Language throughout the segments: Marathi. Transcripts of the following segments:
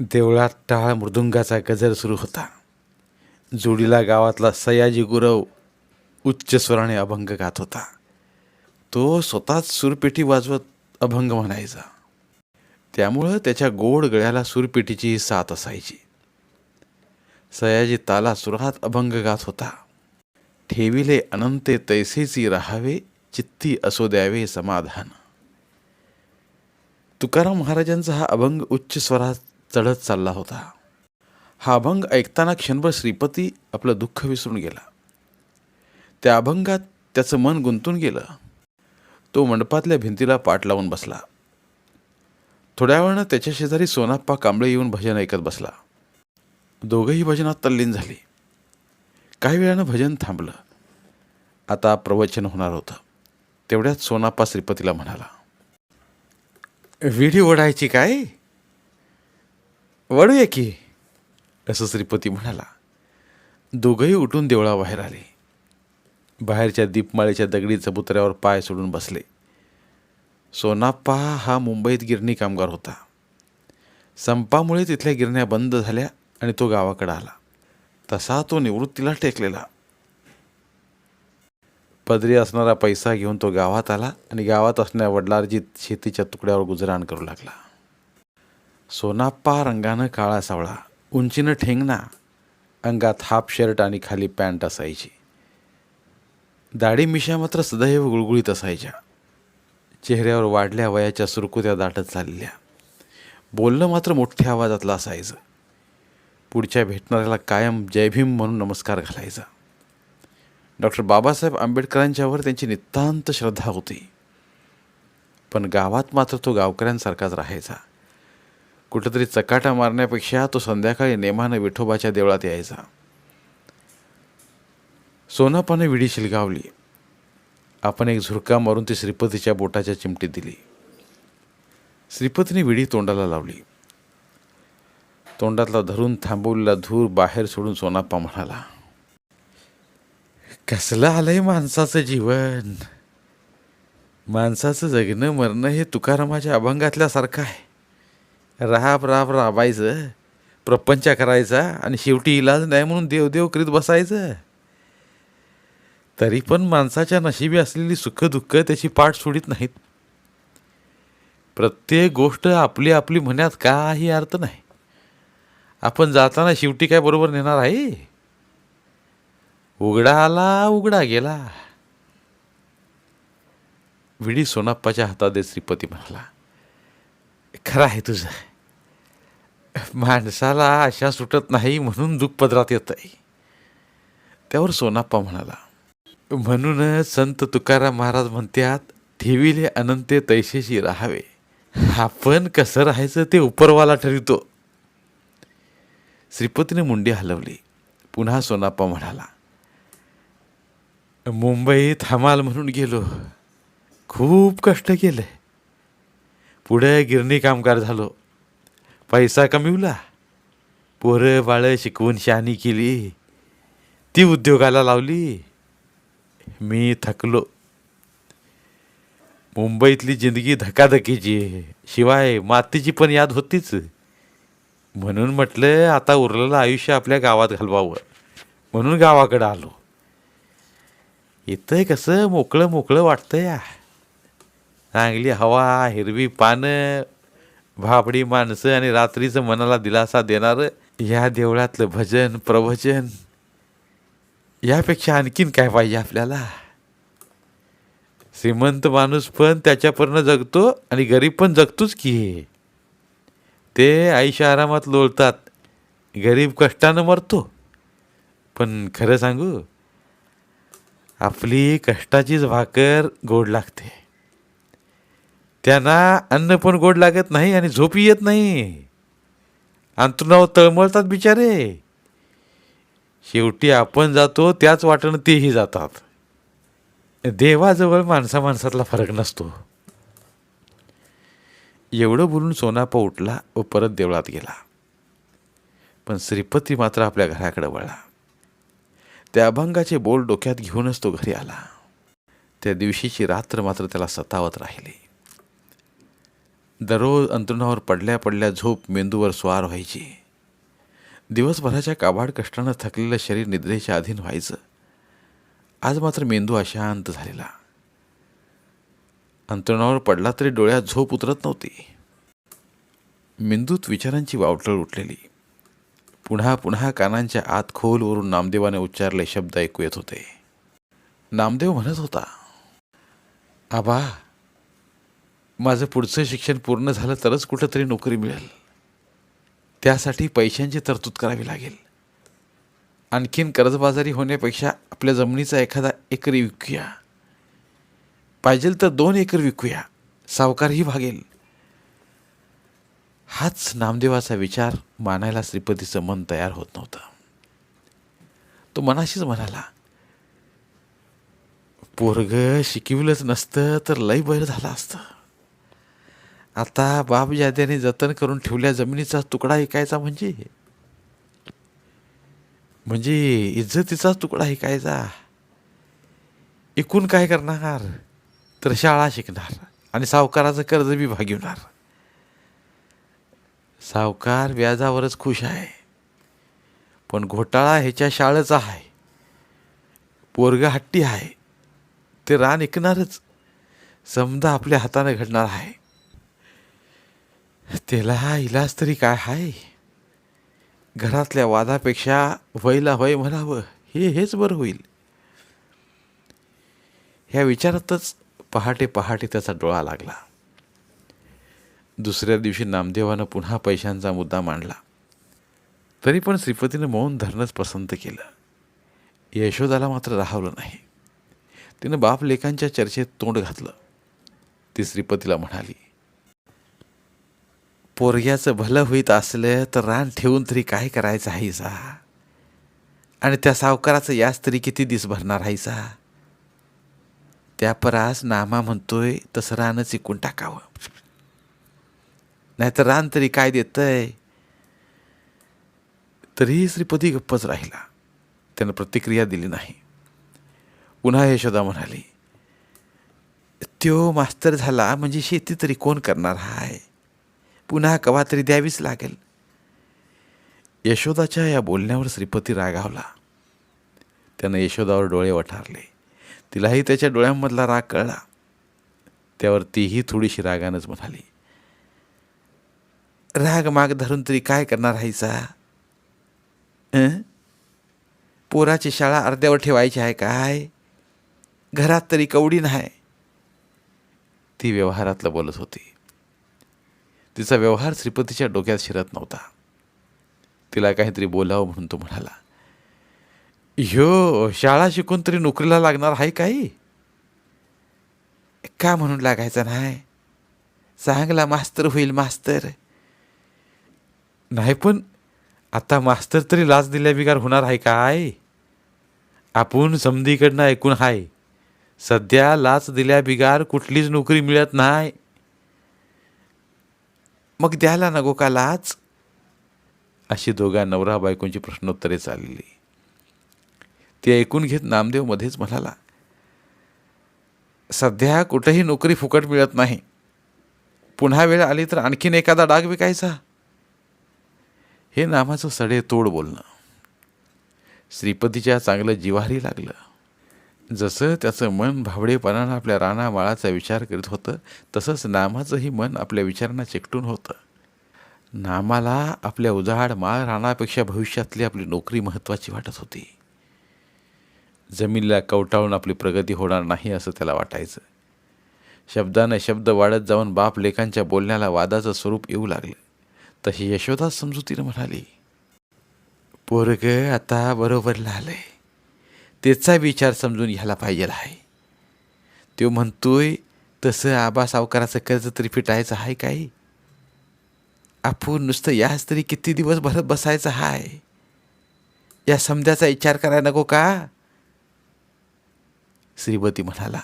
देवळात टाळ मृदुंगाचा गजर सुरू होता. जोडीला गावातला सयाजी गुरव उच्च स्वराने अभंग गात होता. तो स्वतःच सुरपेटी वाजवत अभंग म्हणायचा. त्यामुळं त्याच्या गोड गळ्याला सुरपेटीची साथ असायची. सयाजी ताला सुरात अभंग गात होता. ठेविले अनंते तैसेची राहावे चित्ती असो द्यावे समाधान. तुकाराम महाराजांचा हा अभंग उच्च स्वरात चढत चालला होता. हा अभंग ऐकताना क्षणभर श्रीपती आपलं दुःख विसरून गेला. त्या अभंगात त्याचं मन गुंतून गेलं. तो मंडपातल्या भिंतीला पाठ लावून बसला. थोड्या वेळानं त्याच्या शेजारी सोनाप्पा कांबळे येऊन भजन ऐकत बसला. दोघंही भजनात तल्लीन झाली. काही वेळानं भजन थांबलं. आता प्रवचन होणार होतं. तेवढ्यात सोनाप्पा श्रीपतीला म्हणाला विडी ओढायची काय? वळूया की. असं श्रीपती म्हणाला. दोघंही उठून देवळाबाहेर आले. बाहेरच्या दीपमाळेच्या दगडी चबुतऱ्यावर पाय सोडून बसले. सोनाप्पा हा मुंबईत गिरणी कामगार होता. संपामुळे तिथल्या गिरण्या बंद झाल्या आणि तो गावाकडे आला. तसा तो निवृत्तीला टेकलेला. पदरी असणारा पैसा घेऊन तो गावात आला आणि गावात असणाऱ्या वडलार्जित शेतीच्या तुकड्यावर गुजराण करू लागला. सोनाप्पा रंगानं काळा सावळा उंचीनं ठेंगणा अंगात हाफ शर्ट आणि खाली पॅन्ट असायची. दाढी मिशा मात्र सदैव गुळगुळीत असायच्या. चेहऱ्यावर वाढल्या वयाच्या सुरकुत्या दाटत चालल्या. बोलणं मात्र मोठ्या आवाजातलं असायचं. पुढच्या भेटणाऱ्याला कायम जयभीम म्हणून नमस्कार घालायचा. डॉक्टर बाबासाहेब आंबेडकरांच्यावर त्यांची नितांत श्रद्धा होती. पण गावात मात्र तो गावकऱ्यांसारखाच राहायचा. कुठंतरी चकाटा मारण्यापेक्षा तो संध्याकाळी नेमानं विठोबाच्या देवळात यायचा. सोनापाने विडी शिलगावली. आपण एक झुरका मारून ती श्रीपतीच्या बोटाच्या चिमटीत दिली. श्रीपतीने विडी तोंडाला लावली. तोंडातला धरून थांबवलेला धूर बाहेर सोडून सोनाप्पा म्हणाला कसलं आलंय माणसाचं जीवन? माणसाचं जगणं मरणं हे तुकारामाच्या अभंगातल्यासारखं आहे. राब राब राबायचं. प्रपंच करायचा आणि शेवटी इलाज नाही म्हणून देवदेव करीत बसायचं. तरी पण माणसाच्या नशिबी असलेली सुखदुःख त्याची पाठ सोडित नाहीत. प्रत्येक गोष्ट आपली आपली म्हणण्यात काही अर्थ नाही. आपण जाताना शेवटी काय बरोबर नेणार आहे? उघडा आला उघडा गेला. विडी सोनाप्पाच्या हातात श्रीपती म्हणाला. खरं आहे तुझं. माणसाला आशा सुटत नाही म्हणून दुःखपदरात येत आहे त्यावर सोनाप्पा म्हणाला म्हणूनच संत तुकाराम महाराज म्हणतात ठेविले अनंते तैशेशी राहावे. आपण कसं राहायचं ते उपरवाला ठरवितो. श्रीपतीने मुंडी हलवली. पुन्हा सोनाप्पा म्हणाला मुंबईत हमाल म्हणून गेलो. खूप कष्ट केले. पुढे गिरणी कामगार झालो. पैसा कमिवला. पोरं बाळं शिकवून शहाणी केली. ती उद्योगाला लावली. मी थकलो. मुंबईतली जिंदगी धकाधकीची शिवाय मातीची पण याद होतीच. म्हणून म्हटलं आता उरलेलं आयुष्य आपल्या गावात घालवावं. म्हणून गावाकडं आलो. इथं कसं मोकळं मोकळं वाटतं या चांगली हवा हिरवी पानं भाबडी माणसं आणि रात्रीचं मनाला दिलासा देणारं ह्या देवळातलं भजन प्रवचन यापेक्षा आणखीन काय पाहिजे आपल्याला? श्रीमंत माणूस पण त्याच्यापर्यंत जगतो आणि गरीब पण जगतोच की ते आईशा आरामात लोळतात. गरीब कष्टानं मरतो. पण खरं सांगू आपली कष्टाचीच भाकर गोड लागते. त्यांना अन्न पण गोड लागत नाही आणि झोपी येत नाही. अंतरुणावर तळमळतात बिचारे. शेवटी आपण जातो त्याच वाटेनं तेही जातात. देवाजवळ माणसा माणसातला फरक नसतो. एवढं बोलून सोनापा उठला व परत देवळात गेला. पण श्रीपती मात्र आपल्या घराकडे वळला. त्या अभंगाचे बोल डोक्यात घेऊनच तो घरी आला. त्या दिवशीची रात्र मात्र त्याला सतावत राहिली. दररोज अंतरुणावर पडल्या पडल्या झोप मेंदूवर स्वार व्हायची. दिवसभराच्या काबाड कष्टानं थकलेलं शरीर निद्रेच्या अधीन व्हायचं. आज मात्र मेंदू अशांत झालेला. अंतरुणावर पडला तरी डोळ्यात झोप उतरत नव्हती. मेंदूत विचारांची वावटळ उठलेली. पुन्हा पुन्हा कानांच्या आत खोलवरून नामदेवाने उच्चारले शब्द ऐकू येत होते. नामदेव म्हणत होता आबा माझं पुढचं शिक्षण पूर्ण झालं तरच कुठंतरी नोकरी मिळेल. त्यासाठी पैशांची तरतूद करावी लागेल. आणखीन कर्जबाजारी होण्यापेक्षा आपल्या जमिनीचा एखादा एकरी विकूया. पाहिजेल तर दोन एकर विकूया. सावकारही भागेल. हाच नामदेवाचा विचार मानायला श्रीपतीचं मन तयार होत नव्हतं. तो मनाशीच म्हणाला पोरग शिकविलंच नसतं तर लय बैर झालं असतं. आता बाप जाद्याने जतन करून ठेवल्या जमिनीचा तुकडा ऐकायचा म्हणजे? म्हणजे इज्जतीचा तुकडा ऐकायचा. एकूण काय करणार? तर शाळा शिकणार आणि सावकाराचं कर्ज बी भागिवणार सावकार व्याजावरच खुश आहे. पण घोटाळा ह्याच्या शाळेचा आहे. पोरग हट्टी आहे. ते रान ऐकणारच समजा आपल्या हाताने घडणार आहे. त्याला हा इलाज तरी काय आहे घरातल्या वादापेक्षा वयला वय म्हणावं हे हेच बरं होईल. ह्या विचारातच पहाटे पहाटे त्याचा डोळा लागला. दुसऱ्या दिवशी नामदेवानं पुन्हा पैशांचा मुद्दा मांडला. तरी पण श्रीपतीनं मौन धरणंच पसंत केलं. यशोदाला मात्र राहवलं नाही. तिनं बाप लेखांच्या चर्चेत तोंड घातलं. ती श्रीपतीला म्हणाली पोरग्याचं भलं होईत असलं तर रान ठेवून तरी काय करायचं हायसा आणि त्या सावकाराचं यास तरी किती दिस भरणार हायसा त्या परास नामा म्हणतोय तसं रानच इकून टाकावं. नाहीतर रान तरी काय देतंय? तरीही श्रीपती गप्पच राहिला. त्यानं प्रतिक्रिया दिली नाही. पुन्हा यशोदा म्हणाली त्यो मास्तर झाला म्हणजे शेती तरी कोण करणार हाय? पुन्हा कवा तरी द्यावीच लागेल. यशोदाच्या या बोलण्यावर श्रीपती रागावला. त्यानं यशोदावर डोळे वठारले. तिलाही त्याच्या डोळ्यांमधला राग कळला. त्यावर तीही थोडीशी रागानंच म्हणाली. राग माग धरून तरी काय करणार हायचा पोराची शाळा अर्ध्यावर ठेवायची आहे काय? घरात तरी कवडी नाही. ती व्यवहारातलं बोलत होती. तिचा व्यवहार श्रीपतीच्या डोक्यात शिरत नव्हता. तिला काहीतरी बोलावं म्हणून तो म्हणाला ह्यो शाळा शिकून तरी नोकरीला लागणार आहे काही? का म्हणून लागायचं नाही? चांगला मास्तर होईल मास्तर. नाही पण आता मास्तर तरी लाच दिल्या बिगार होणार आहे काय? आपण समधीकडनं ऐकून हाय सध्या लाच दिल्या बिगार कुठलीच नोकरी मिळत नाही. मग द्यायला नको का लाच अशी दोघा नवरा बायकोंची प्रश्नोत्तरे चालली. ते ऐकून घेत नामदेव मध्येच म्हणाला सध्या कुठेही नोकरी फुकट मिळत नाही. पुन्हा वेळ आली तर आणखीन एखादा डाग विकायचा. हे नामाचं सडे तोड बोलणं. श्रीपतीच्या चांगलं जिवारी लागलं. जसं त्याचं मन भावडेपणानं आपल्या रानामाळाचा विचार करीत होतं तसंच नामाचंही मन आपल्या विचारांना चिकटून होतं. नामाला आपल्या उजाड माळ रानापेक्षा भविष्यातली आपली नोकरी महत्त्वाची वाटत होती. जमिनीला कवटाळून आपली प्रगती होणार नाही असं त्याला वाटायचं. शब्दानं शब्द वाढत जाऊन बाप लेखांच्या बोलण्याला वादाचं स्वरूप येऊ लागलं. तशी यशोदा समजुतीनं म्हणाली पोरग आता बरोबर आलंय त्याचा विचार समजून घ्यायला पाहिजे आहे. तो म्हणतोय तसं आबा सावकाराचं कर्ज तरी फिटायचं आहे काही आपण नुसतं याच तरी किती दिवस भरत बसायचं हाय? या समजाचा विचार करायला नको का? श्रीमती म्हणाला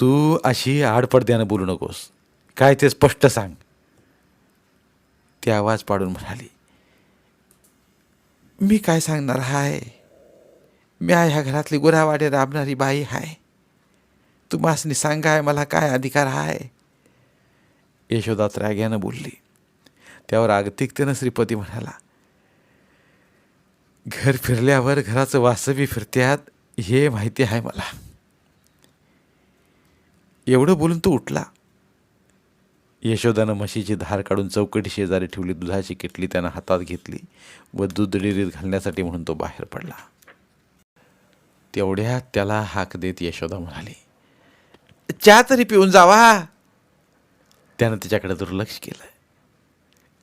तू अशी आडपडद्यानं बोलू नकोस. काय ते स्पष्ट सांग. ती आवाज पाडून म्हणाली मी काय सांगणार हाय? मी आहे ह्या घरातली गुरावाडे राबणारी बाई हाय. तुम्हासनी सांगाय मला काय अधिकार हाय? यशोदा त्राग्यानं बोलली. त्यावर आगतिकतेनं श्रीपती म्हणाला घर फिरल्यावर घराचं वासवी फिरत्यात हे माहिती आहे मला. एवढं बोलून तो उठला. यशोदानं म्हशीची धार काढून चौकटी शेजारी ठेवली दुधाची किटली त्यानं हातात घेतली व दूध डेअरीत घालण्यासाठी म्हणून तो बाहेर पडला. तेवढ्यात त्याला हाक देत यशोदा म्हणाली चहा तरी पिऊन जावा. त्यानं तिच्याकडे दुर्लक्ष केलं.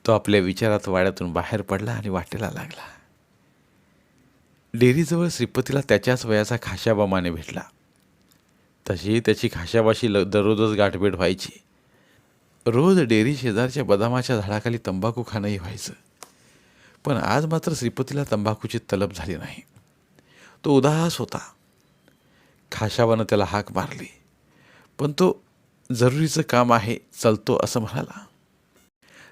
तो आपल्या विचारात वाड्यातून बाहेर पडला आणि वाटेला लागला. डेअरीजवळ श्रीपतीला त्याच्याच वयाचा खाशाबामाने भेटला. तशी त्याची खाशाबाशी ल दररोजच गाठभेट व्हायची. रोज डेअरी शेजारच्या बदामाच्या झाडाखाली तंबाखू खाणंही व्हायचं. पण आज मात्र श्रीपतीला तंबाखूची तलब झाली नाही. तो उदास होता. खाशाबानं त्याला हाक मारली. पण तो जरुरीचं काम आहे चलतो असं म्हणाला.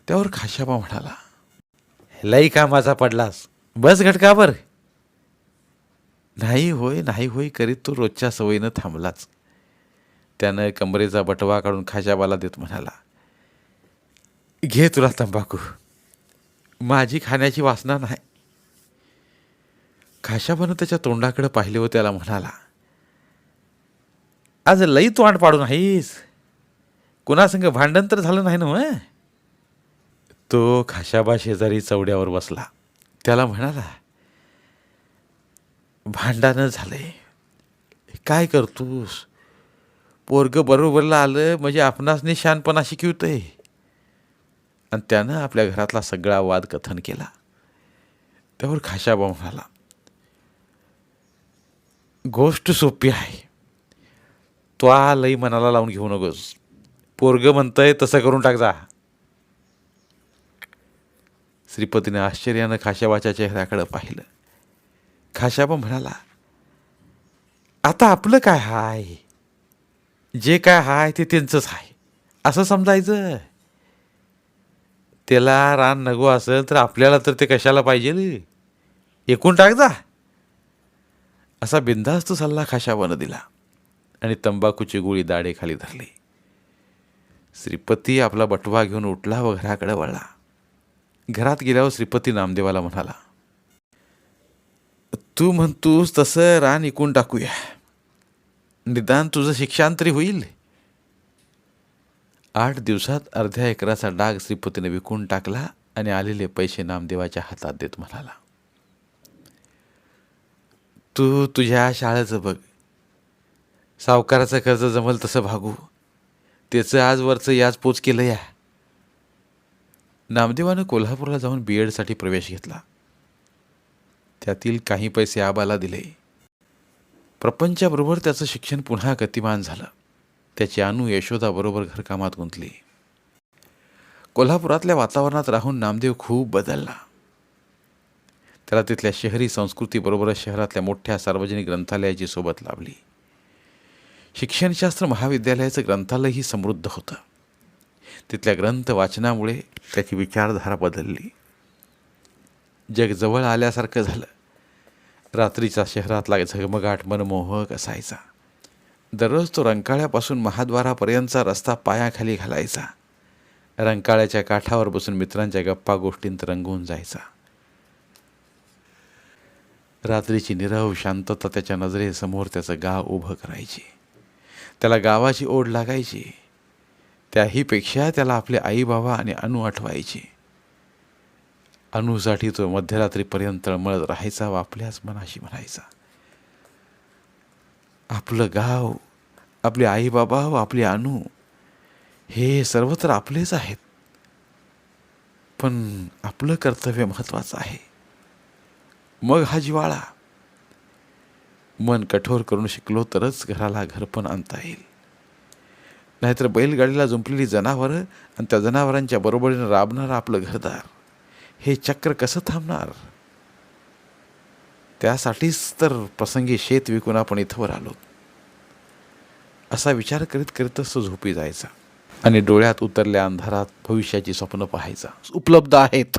त्यावर खाशाबा म्हणाला लई कामाचा पडलास. बस घटकावर. नाही होय नाही होय करीत तो रोजच्या सवयीनं थांबलाच. त्यानं कमरेचा बटवा काढून खाशाबाला देत म्हणाला घे तुला तंबाखू. माझी खाण्याची वासना नाही. खाशाबानं त्याच्या तोंडाकडे पाहिले व त्याला म्हणाला आज लई तोंड पाडून आहेस कुणासंग भांडण तर झालं नाही ना मग तो खाशाबा शेजारी चवड्यावर बसला. त्याला म्हणाला भांडणं झालंय. काय करतोस? पोरग बरोबरला आलं म्हणजे आपणास निशानपणा शिकवतंय. आणि त्यानं आपल्या घरातला सगळा वाद कथन केला. त्यावर खाशाबा म्हणाला गोष्ट सोपी आहे. तो आ लई मनाला लावून घेऊ नकोस. पोरग म्हणतंय तसं करून टाक जा. श्रीपतीने आश्चर्यानं खाशाबाच्या चेहऱ्याकडं पाहिलं. खाशाबा म्हणाला आता आपलं काय हाय? जे काय हाय ते त्यांचंच आहे असं समजायचं? त्याला रान नको असेल तर आपल्याला तर ते कशाला पाहिजे एकूण टाक जा. असा बिनधास्त सल्ला खाशावानं दिला आणि तंबाखूची गोळी दाढेखाली धरली. श्रीपती आपला बटवा घेऊन उठला व घराकडे वळला. घरात गेल्यावर श्रीपती नामदेवाला म्हणाला तू म्हणतोस तसं रान इकून टाकूया. निदान तुझं शिक्षण तरी होईल. आठ दिवसात अर्ध्या एकराचा डाग श्रीपतीने विकून टाकला आणि आलेले पैसे नामदेवाच्या हातात देत म्हणाला तू तुझ्या शाळेचं बघ. सावकाराचं कर्ज जमल तसं भागू. त्याचं आजवरचं याच पोच केलं या. नामदेवानं कोल्हापूरला जाऊन बी एडसाठी प्रवेश घेतला. त्यातील काही पैसे आबाला दिले. प्रपंचाबरोबर त्याचं शिक्षण पुन्हा गतिमान झालं. त्याची अनु यशोदाबरोबर घरकामात गुंतली. कोल्हापुरातल्या वातावरणात राहून नामदेव खूप बदलला. त्याला तिथल्या शहरी संस्कृतीबरोबरच शहरातल्या मोठ्या सार्वजनिक ग्रंथालयाची सोबत लाभली. शिक्षणशास्त्र महाविद्यालयाचं ग्रंथालयही समृद्ध होतं. तिथल्या ग्रंथ वाचनामुळे त्याची विचारधारा बदलली. जग जवळ आल्यासारखं झालं. रात्रीचा शहरातला झगमगाट मनमोहक असायचा. दररोज तो रंकाळ्यापासून महाद्वारापर्यंतचा रस्ता पायाखाली घालायचा. रंकाळ्याच्या काठावर बसून मित्रांच्या गप्पा गोष्टींत रंगून जायचा. रात्रीची निरव शांतता त्याच्या नजरेसमोर त्याचं गाव उभं करायची. त्याला गावाची ओढ लागायची. त्याहीपेक्षा त्याला आपले आईबाबा आणि अनु आठवायची. अणूसाठी तो मध्यरात्रीपर्यंत तळमळत राहायचा व आपल्याच मनाशी म्हणायचा. आपलं गाव आपले आईबाबा व आपली अनु हे सर्व तर आपलेच आहेत. पण आपलं कर्तव्य महत्त्वाचं आहे. मग हा जिवाळा मन कठोर करून शिकलो तरच घराला घरपण आणता येईल. नाहीतर बैलगाडीला जुंपलेली जनावरं आणि त्या जनावरांच्या बरोबरीनं राबणारं आपलं घरदार. हे चक्र कसं थांबणार? त्यासाठीच तर प्रसंगी शेत विकून आपण इथवर आलो. असा विचार करीत करीतच तो झोपी जायचा आणि डोळ्यात उतरल्या अंधारात भविष्याची स्वप्न पाहायचा. उपलब्ध आहेत.